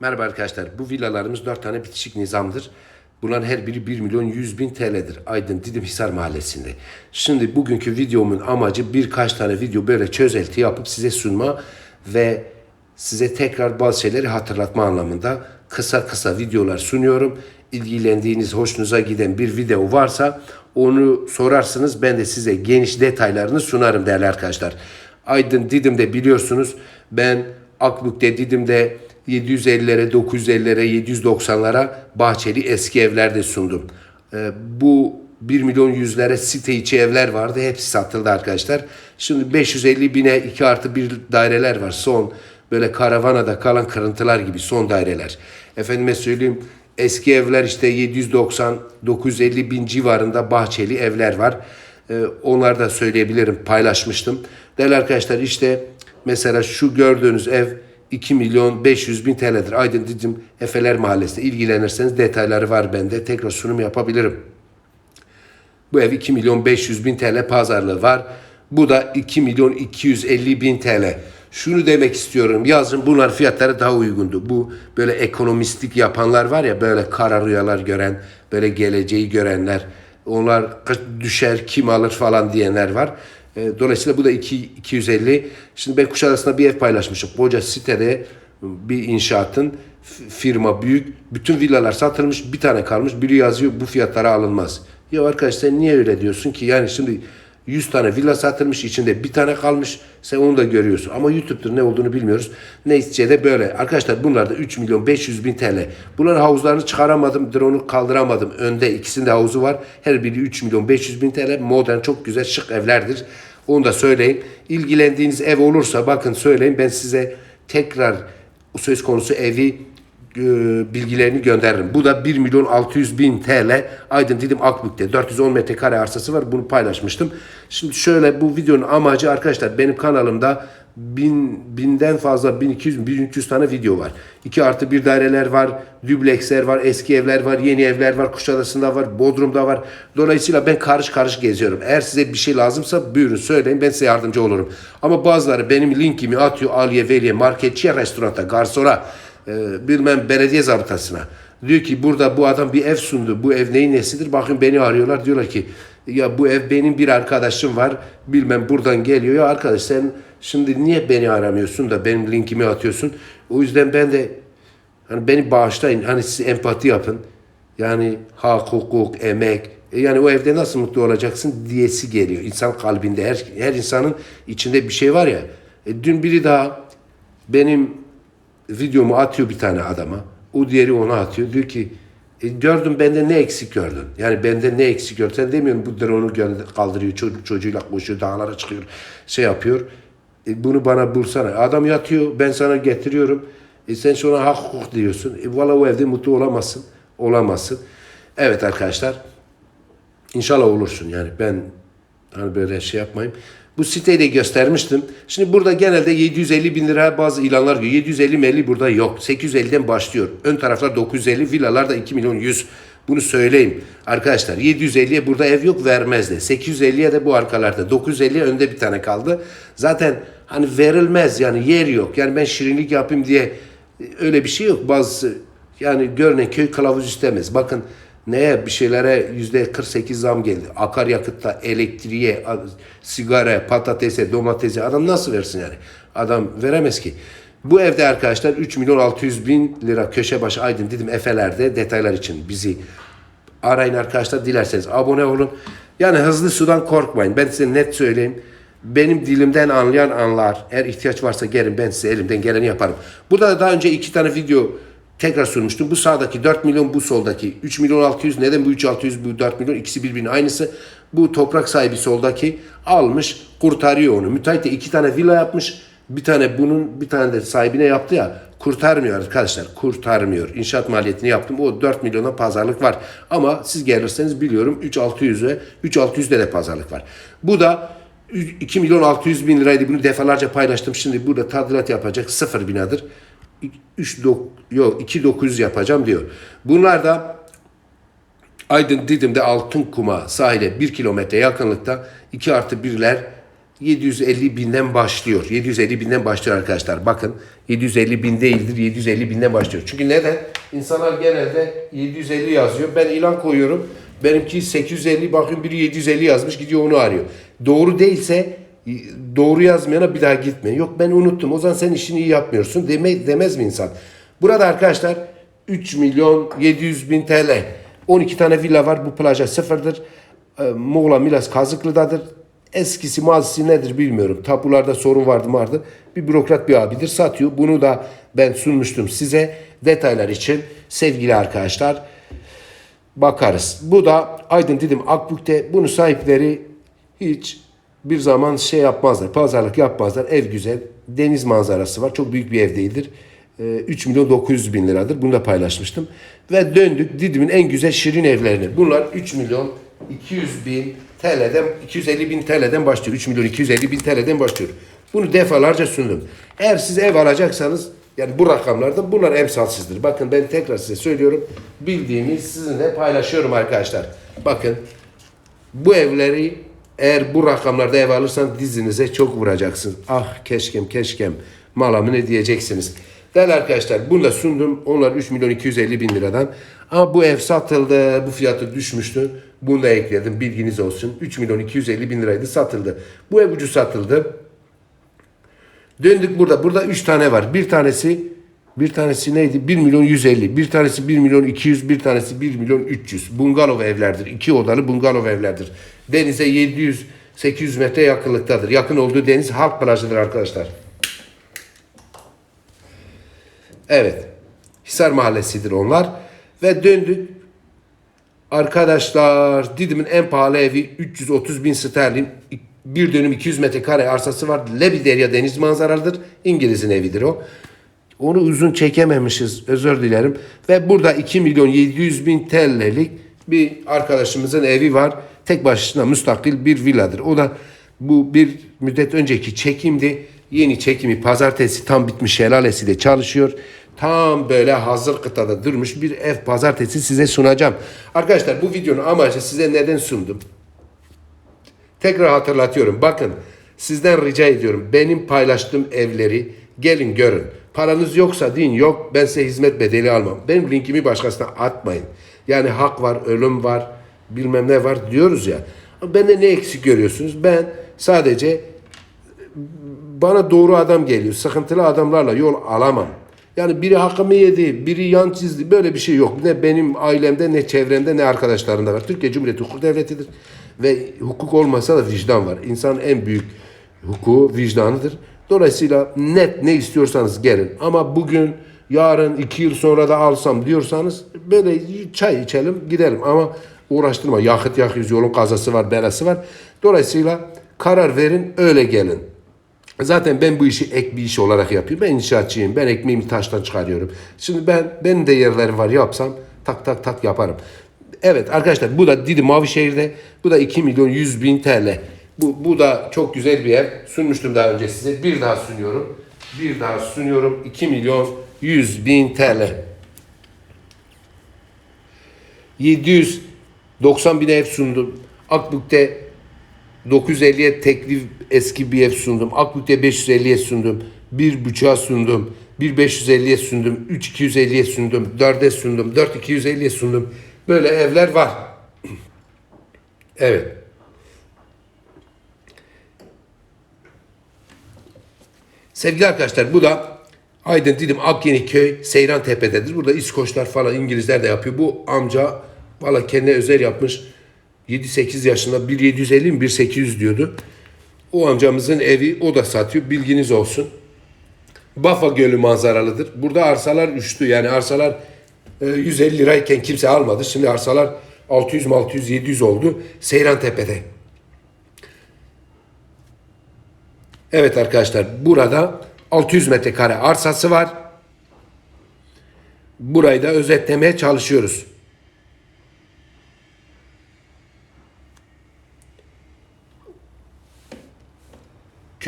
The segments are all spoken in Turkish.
Merhaba arkadaşlar. Bu villalarımız 4 tane bitişik nizamdır. Bunların her biri 1 milyon 100 bin TL'dir. Aydın Didim Hisar Mahallesi'nde. Şimdi bugünkü videomun amacı birkaç tane video böyle çözelti yapıp size sunma ve size tekrar bazı şeyleri hatırlatma anlamında kısa kısa videolar sunuyorum. İlgilendiğiniz, hoşunuza giden bir video varsa onu sorarsınız. Ben de size geniş detaylarını sunarım değerli arkadaşlar. Aydın Didim'de biliyorsunuz ben Akbük'te Didim'de 750'lere, 950'lere, 790'lara bahçeli eski evlerde sundum. Ee, bu 1 milyon yüzlere site içi evler vardı. Hepsi satıldı arkadaşlar. Şimdi 550 bine 2 artı 1 daireler var. Son böyle karavanada kalan kırıntılar gibi son daireler. Efendime söyleyeyim eski evler işte 790 950 bin civarında bahçeli evler var. Ee, onlar da söyleyebilirim paylaşmıştım. Değerli arkadaşlar işte mesela şu gördüğünüz ev 2 milyon 500 bin TL'dir. Aydın Didim Efeler Mahallesi'nde ilgilenirseniz detayları var bende. Tekrar sunum yapabilirim. Bu ev 2 milyon 500 bin TL pazarlığı var. Bu da 2 milyon 250 bin TL. Şunu demek istiyorum. Yazın bunlar fiyatları daha uygundu. Bu böyle ekonomistlik yapanlar var ya böyle kara rüyalar gören, böyle geleceği görenler. Onlar düşer kim alır falan diyenler var. E, Dolayısıyla bu da 2, 250. Şimdi ben Kuşadası'nda bir ev paylaşmışım. Koca sitede bir inşaatın firma büyük. Bütün villalar satılmış. Bir tane kalmış. Biri yazıyor bu fiyatlara alınmaz. Ya arkadaş sen niye öyle diyorsun ki? Yani şimdi 100 tane villa satılmış. içinde bir tane kalmış. Sen onu da görüyorsun. Ama YouTube'dur ne olduğunu bilmiyoruz. Neticede böyle. Arkadaşlar bunlar da 3 milyon 500 bin TL. Bunların havuzlarını çıkaramadım. Drone'u kaldıramadım. Önde ikisinde havuzu var. Her biri 3 milyon 500 bin TL. Modern çok güzel şık evlerdir. Onu da söyleyin. İlgilendiğiniz ev olursa bakın söyleyin. Ben size tekrar söz konusu evi e, bilgilerini gönderirim. Bu da 1 milyon 600 bin TL Aydın Didim Akbük'te 410 metrekare arsası var. Bunu paylaşmıştım. Şimdi şöyle bu videonun amacı arkadaşlar benim kanalımda bin, binden fazla 1200 1300 tane video var. 2 artı 1 daireler var, dübleksler var, eski evler var, yeni evler var, Kuşadası'nda var, Bodrum'da var. Dolayısıyla ben karış karış geziyorum. Eğer size bir şey lazımsa buyurun söyleyin ben size yardımcı olurum. Ama bazıları benim linkimi atıyor Aliye, Veliye, marketçiye, restoranta, garsona, e, bilmem belediye zabıtasına. Diyor ki burada bu adam bir ev sundu. Bu ev neyin nesidir? Bakın beni arıyorlar. Diyorlar ki ya bu ev benim bir arkadaşım var. Bilmem buradan geliyor. Ya arkadaş sen şimdi niye beni aramıyorsun da benim linkimi atıyorsun? O yüzden ben de hani beni bağışlayın. Hani siz empati yapın. Yani hak, hukuk, emek. E yani o evde nasıl mutlu olacaksın diyesi geliyor. İnsan kalbinde her, her insanın içinde bir şey var ya. E, dün biri daha benim videomu atıyor bir tane adama. O diğeri ona atıyor. Diyor ki e, gördüm bende ne eksik gördün? Yani bende ne eksik gördün? Sen demiyorsun bu drone'u kaldırıyor çocuk çocuğuyla koşuyor dağlara çıkıyor şey yapıyor. E, bunu bana bulsana. Adam yatıyor ben sana getiriyorum. E, sen sonra hak hukuk diyorsun. E, valla o evde mutlu olamazsın. Olamazsın. Evet arkadaşlar. İnşallah olursun yani ben hani böyle şey yapmayayım. Bu siteyi de göstermiştim. Şimdi burada genelde 750 bin lira bazı ilanlar diyor. 750 melli burada yok. 850'den başlıyor. Ön taraflar 950, villalar da 2 milyon 100. Bunu söyleyeyim. Arkadaşlar 750'ye burada ev yok vermez de. 850'ye de bu arkalarda. 950'ye önde bir tane kaldı. Zaten hani verilmez yani yer yok. Yani ben şirinlik yapayım diye e, öyle bir şey yok. Bazı yani görünen köy kılavuz istemez. Bakın neye bir şeylere yüzde 48 zam geldi. Akaryakıtta, elektriğe, sigara, patatese, domatese adam nasıl versin yani? Adam veremez ki. Bu evde arkadaşlar 3 milyon 600 bin lira köşe başı Aydın dedim Efeler'de detaylar için bizi arayın arkadaşlar dilerseniz abone olun. Yani hızlı sudan korkmayın. Ben size net söyleyeyim. Benim dilimden anlayan anlar. Eğer ihtiyaç varsa gelin ben size elimden geleni yaparım. Burada da daha önce iki tane video tekrar sunmuştum. Bu sağdaki 4 milyon bu soldaki 3 milyon 600 neden bu 3 600 bu 4 milyon ikisi birbirinin aynısı. Bu toprak sahibi soldaki almış kurtarıyor onu. Müteahhit de iki tane villa yapmış. Bir tane bunun bir tane de sahibine yaptı ya kurtarmıyor arkadaşlar kurtarmıyor. İnşaat maliyetini yaptım o 4 milyona pazarlık var. Ama siz gelirseniz biliyorum 3600'e 3600'de de pazarlık var. Bu da 2 milyon 600 bin liraydı bunu defalarca paylaştım. Şimdi burada tadilat yapacak sıfır binadır. 3 yok 2900 yapacağım diyor. Bunlar da Aydın Didim'de Altın Kuma sahile 1 kilometre yakınlıkta 2 artı 1'ler 750 binden başlıyor. 750 binden başlıyor arkadaşlar. Bakın 750 bin değildir 750 binden başlıyor. Çünkü neden? İnsanlar genelde 750 yazıyor. Ben ilan koyuyorum. Benimki 850 bakın biri 750 yazmış gidiyor onu arıyor. Doğru değilse doğru yazmayana bir daha gitme. Yok ben unuttum. O zaman sen işini iyi yapmıyorsun deme, demez mi insan? Burada arkadaşlar 3 milyon 700 bin TL. 12 tane villa var. Bu plaja sıfırdır. Ee, Muğla Milas Kazıklı'dadır. Eskisi mazisi nedir bilmiyorum. Tapularda sorun vardı vardı. Bir bürokrat bir abidir satıyor. Bunu da ben sunmuştum size. Detaylar için sevgili arkadaşlar bakarız. Bu da Aydın Didim Akbük'te. Bunun sahipleri hiç bir zaman şey yapmazlar. Pazarlık yapmazlar. Ev güzel. Deniz manzarası var. Çok büyük bir ev değildir. Ee, 3 milyon 900 bin liradır. Bunu da paylaşmıştım. Ve döndük Didim'in en güzel şirin evlerine. Bunlar 3 milyon 200 bin TL'den 250 bin TL'den başlıyor. 3 milyon 250 bin TL'den başlıyor. Bunu defalarca sundum. Eğer siz ev alacaksanız yani bu rakamlarda bunlar emsalsizdir. Bakın ben tekrar size söylüyorum. Bildiğimi sizinle paylaşıyorum arkadaşlar. Bakın bu evleri eğer bu rakamlarda ev alırsan dizinize çok vuracaksın. Ah keşkem keşkem malamı ne diyeceksiniz. Değerli arkadaşlar bunu da sundum. Onlar 3 milyon 250 bin liradan. Ama bu ev satıldı. Bu fiyatı düşmüştü. Bunu da ekledim. Bilginiz olsun. 3 milyon 250 bin liraydı satıldı. Bu ev ucuz satıldı. Döndük burada. Burada 3 tane var. Bir tanesi bir tanesi neydi? 1 milyon 150. Bir tanesi 1 milyon 200. Bir tanesi 1 milyon 300. Bungalov evlerdir. İki odalı bungalov evlerdir. Denize 700 800 metre yakınlıktadır. Yakın olduğu deniz halk plajıdır arkadaşlar. Evet. Hisar Mahallesi'dir onlar. Ve döndük. Arkadaşlar Didim'in en pahalı evi 330 bin sterlin. Bir dönüm 200 metrekare arsası var. Lebiderya deniz manzaralıdır. İngiliz'in evidir o. Onu uzun çekememişiz. Özür dilerim. Ve burada 2 milyon 700 bin TL'lik bir arkadaşımızın evi var. Tek başına müstakil bir villadır. O da bu bir müddet önceki çekimdi. Yeni çekimi pazartesi tam bitmiş şelalesiyle çalışıyor. Tam böyle hazır kıtada durmuş bir ev pazartesi size sunacağım. Arkadaşlar bu videonun amacı size neden sundum? Tekrar hatırlatıyorum. Bakın sizden rica ediyorum. Benim paylaştığım evleri gelin görün. Paranız yoksa deyin yok ben size hizmet bedeli almam. Benim linkimi başkasına atmayın. Yani hak var, ölüm var, bilmem ne var diyoruz ya. Bende ne eksik görüyorsunuz? Ben sadece bana doğru adam geliyor. Sıkıntılı adamlarla yol alamam. Yani biri hakkımı yedi, biri yan çizdi. Böyle bir şey yok. Ne benim ailemde, ne çevremde, ne arkadaşlarımda var. Türkiye Cumhuriyeti hukuk devletidir. Ve hukuk olmasa da vicdan var. İnsanın en büyük hukuku vicdanıdır. Dolayısıyla net ne istiyorsanız gelin. Ama bugün, yarın, iki yıl sonra da alsam diyorsanız böyle çay içelim gidelim. Ama uğraştırma. Yakıt yakıyoruz, yolun kazası var, belası var. Dolayısıyla karar verin, öyle gelin. Zaten ben bu işi ek bir iş olarak yapıyorum. Ben inşaatçıyım. Ben ekmeğimi taştan çıkarıyorum. Şimdi ben benim de yerlerim var yapsam tak tak tak yaparım. Evet arkadaşlar bu da Didi Mavişehir'de. Bu da 2 milyon 100 bin TL. Bu, bu da çok güzel bir ev. Sunmuştum daha önce size. Bir daha sunuyorum. Bir daha sunuyorum. 2 milyon 100 bin TL. 790 bin ev sundum. Akbük'te 950'ye teklif eski bir ev sundum. Akbük'te 550'ye sundum. Bir buçuğa sundum. Bir 550'ye sundum. 3 250'ye sundum. 4'e sundum. 4 250'ye sundum. Böyle evler var. Evet. Sevgili arkadaşlar bu da Aydın Didim Akyeniköy Seyran Tepe'dedir. Burada İskoçlar falan İngilizler de yapıyor. Bu amca valla kendine özel yapmış. 7-8 yaşında 1750 mi 1800 diyordu. O amcamızın evi o da satıyor. Bilginiz olsun. Bafa Gölü manzaralıdır. Burada arsalar uçtu. Yani arsalar 150 lirayken kimse almadı. Şimdi arsalar 600 600 700 oldu. Seyran Tepe'de. Evet arkadaşlar burada 600 metrekare arsası var. Burayı da özetlemeye çalışıyoruz.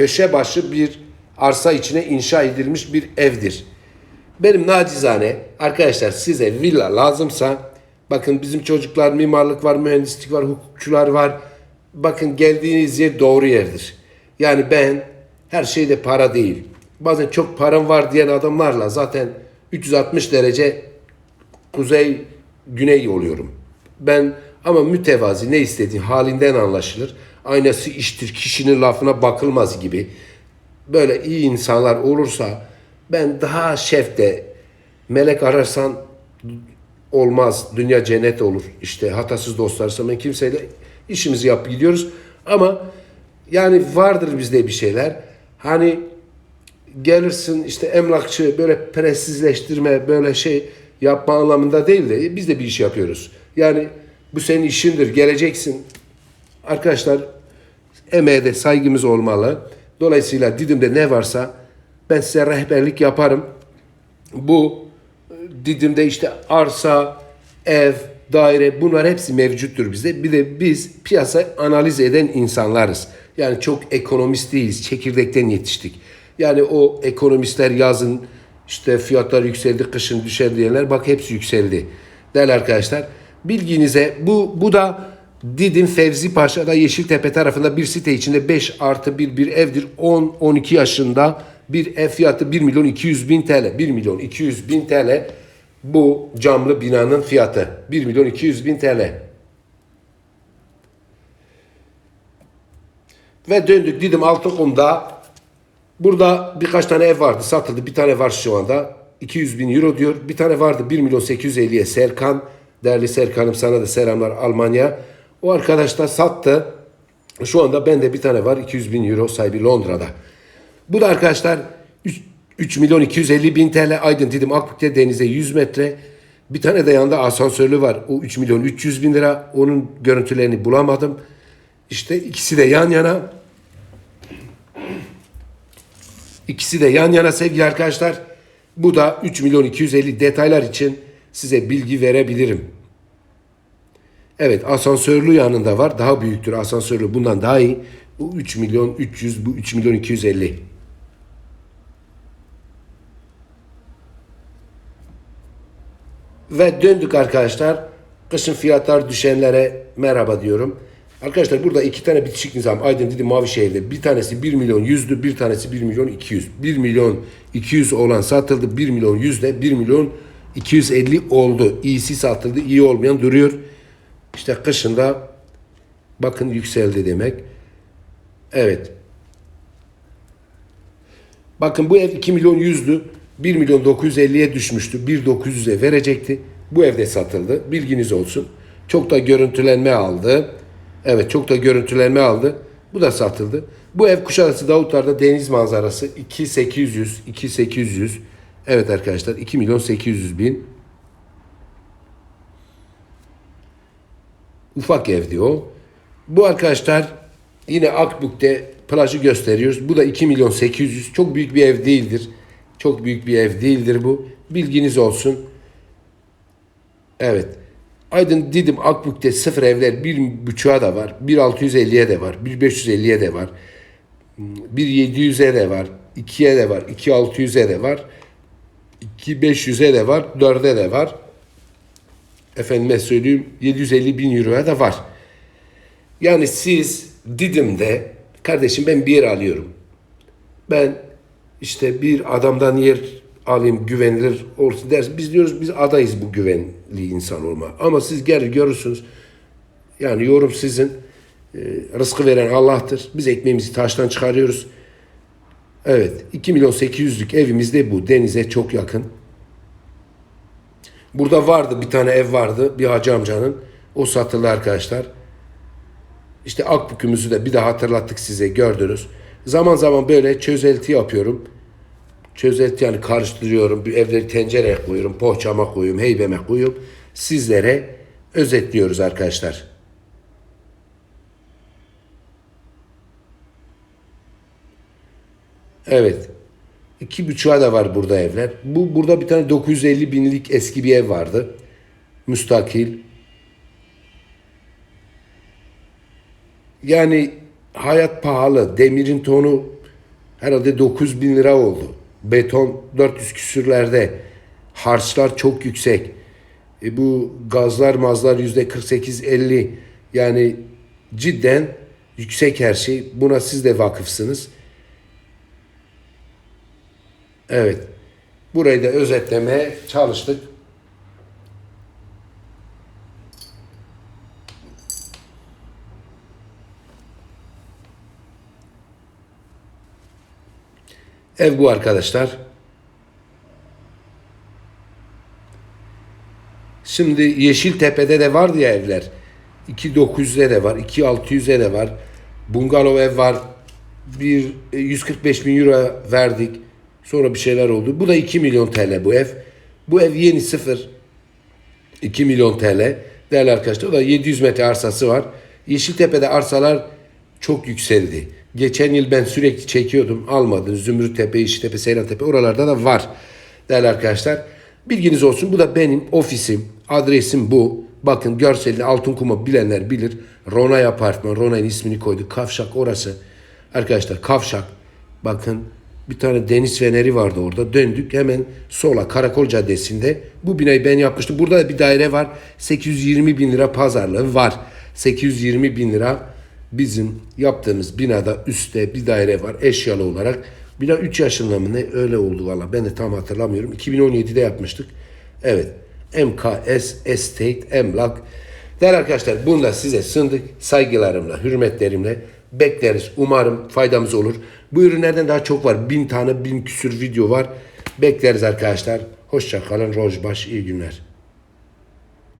köşe başı bir arsa içine inşa edilmiş bir evdir. Benim nacizane arkadaşlar size villa lazımsa bakın bizim çocuklar mimarlık var, mühendislik var, hukukçular var. Bakın geldiğiniz yer doğru yerdir. Yani ben her şeyde para değil. Bazen çok param var diyen adamlarla zaten 360 derece kuzey güney oluyorum. Ben ama mütevazi ne istediği halinden anlaşılır. Aynası iştir kişinin lafına bakılmaz gibi. Böyle iyi insanlar olursa ben daha şefte melek ararsan olmaz. Dünya cennet olur. İşte hatasız dostlarsa ben kimseyle işimizi yapıp gidiyoruz. Ama yani vardır bizde bir şeyler. Hani gelirsin işte emlakçı böyle presizleştirme böyle şey yapma anlamında değil de biz de bir iş yapıyoruz. Yani bu senin işindir geleceksin. Arkadaşlar emeğe de saygımız olmalı. Dolayısıyla Didim'de ne varsa ben size rehberlik yaparım. Bu Didim'de işte arsa, ev, daire bunlar hepsi mevcuttur bizde. Bir de biz piyasa analiz eden insanlarız. Yani çok ekonomist değiliz. Çekirdekten yetiştik. Yani o ekonomistler yazın işte fiyatlar yükseldi, kışın düşer diyenler bak hepsi yükseldi. Değerli arkadaşlar bilginize bu, bu da Didim Fevzi Paşa'da Yeşiltepe tarafında bir site içinde 5 artı 1 bir evdir. 10-12 yaşında bir ev fiyatı 1 milyon 200 bin TL. 1 milyon 200 bin TL bu camlı binanın fiyatı. 1 milyon 200 bin TL. Ve döndük Didim Altınkum'da. Burada birkaç tane ev vardı satıldı. Bir tane var şu anda. 200 bin euro diyor. Bir tane vardı 1 milyon 850'ye Serkan. Değerli Serkan'ım sana da selamlar Almanya. O arkadaş da sattı. Şu anda bende bir tane var 200 bin euro sahibi Londra'da. Bu da arkadaşlar 3, 3 milyon 250 bin TL Aydın dedim Akbük'te denize 100 metre. Bir tane de yanında asansörlü var. O 3 milyon 300 bin lira. Onun görüntülerini bulamadım. İşte ikisi de yan yana. İkisi de yan yana sevgili arkadaşlar. Bu da 3 milyon 250 detaylar için size bilgi verebilirim. Evet asansörlü yanında var. Daha büyüktür asansörlü bundan daha iyi. Bu 3 milyon 300 bu 3 milyon 250. Ve döndük arkadaşlar. Kışın fiyatlar düşenlere merhaba diyorum. Arkadaşlar burada iki tane bitişik nizam Aydın dedi Mavişehir'de. Bir tanesi 1 milyon 100'dü, bir tanesi 1 milyon 200. 1 milyon 200 olan satıldı. 1 milyon 100 de 1 milyon 250 oldu. İyisi satıldı, iyi olmayan duruyor. İşte kışında bakın yükseldi demek. Evet. Bakın bu ev 2 milyon 100'dü. 1 milyon 950'ye düşmüştü. 1 900'e verecekti. Bu evde satıldı. Bilginiz olsun. Çok da görüntülenme aldı. Evet çok da görüntülenme aldı. Bu da satıldı. Bu ev Kuşadası Davutlar'da deniz manzarası 2800 2800 Evet arkadaşlar 2 milyon 800 bin. Ufak evdi o. Bu arkadaşlar yine Akbük'te plajı gösteriyoruz. Bu da 2 milyon 800. Çok büyük bir ev değildir. Çok büyük bir ev değildir bu. Bilginiz olsun. Evet. Aydın Didim Akbük'te sıfır evler bir buçuğa da var. 1.650'ye de var. 1.550'ye de var. 1.700'e de var. 2'ye de var. 2.600'e de var. 2.500'e de var. 4'e de var. Efendime söyleyeyim 750 bin euroya da var. Yani siz Didim'de kardeşim ben bir yer alıyorum. Ben işte bir adamdan yer alayım güvenilir olsun ders. Biz diyoruz biz adayız bu güvenli insan olma. Ama siz gel görürsünüz. Yani yorum sizin. E, rızkı veren Allah'tır. Biz ekmeğimizi taştan çıkarıyoruz. Evet 2 milyon 800'lük evimiz de bu. Denize çok yakın. Burada vardı bir tane ev vardı bir hacı amcanın. O satıldı arkadaşlar. İşte Akbük'ümüzü de bir daha hatırlattık size gördünüz. Zaman zaman böyle çözelti yapıyorum. Çözelti yani karıştırıyorum. Evleri tencereye koyuyorum. Poğaçama koyuyorum. Heybeme koyuyorum. Sizlere özetliyoruz arkadaşlar. Evet. İki buçuğa da var burada evler. Bu burada bir tane 950 binlik eski bir ev vardı. Müstakil. Yani hayat pahalı. Demirin tonu herhalde 9 bin lira oldu. Beton 400 küsürlerde. Harçlar çok yüksek. E bu gazlar mazlar yüzde 48-50 yani cidden Yüksek her şey. Buna siz de vakıfsınız. Evet. Burayı da özetlemeye çalıştık. Ev bu arkadaşlar. Şimdi Yeşiltepe'de de vardı ya evler. 2900'de de var, 2600'de de var. Bungalov ev var. Bir e, 145 bin euro verdik. Sonra bir şeyler oldu. Bu da 2 milyon TL bu ev. Bu ev yeni sıfır. 2 milyon TL. Değerli arkadaşlar o da 700 metre arsası var. Yeşiltepe'de arsalar çok yükseldi. Geçen yıl ben sürekli çekiyordum. Almadım. Zümrüttepe, Yeşiltepe, Seyrantepe oralarda da var. Değerli arkadaşlar bilginiz olsun. Bu da benim ofisim. Adresim bu. Bakın görselini altın kuma bilenler bilir. Ronay Apartman. Ronay'ın ismini koyduk. Kavşak orası. Arkadaşlar Kavşak. Bakın bir tane deniz feneri vardı orada. Döndük hemen sola Karakol Caddesi'nde. Bu binayı ben yapmıştım. Burada da bir daire var. 820 bin lira pazarlığı var. 820 bin lira bizim yaptığımız binada üstte bir daire var eşyalı olarak. Bina 3 yaşında mı ne öyle oldu valla ben de tam hatırlamıyorum. 2017'de yapmıştık. Evet. MKS Estate Emlak. Değerli arkadaşlar bunu da size sundık. Saygılarımla, hürmetlerimle bekleriz. Umarım faydamız olur. Bu ürünlerden daha çok var. Bin tane, bin küsür video var. Bekleriz arkadaşlar. Hoşça kalın. Rojbaş. iyi günler.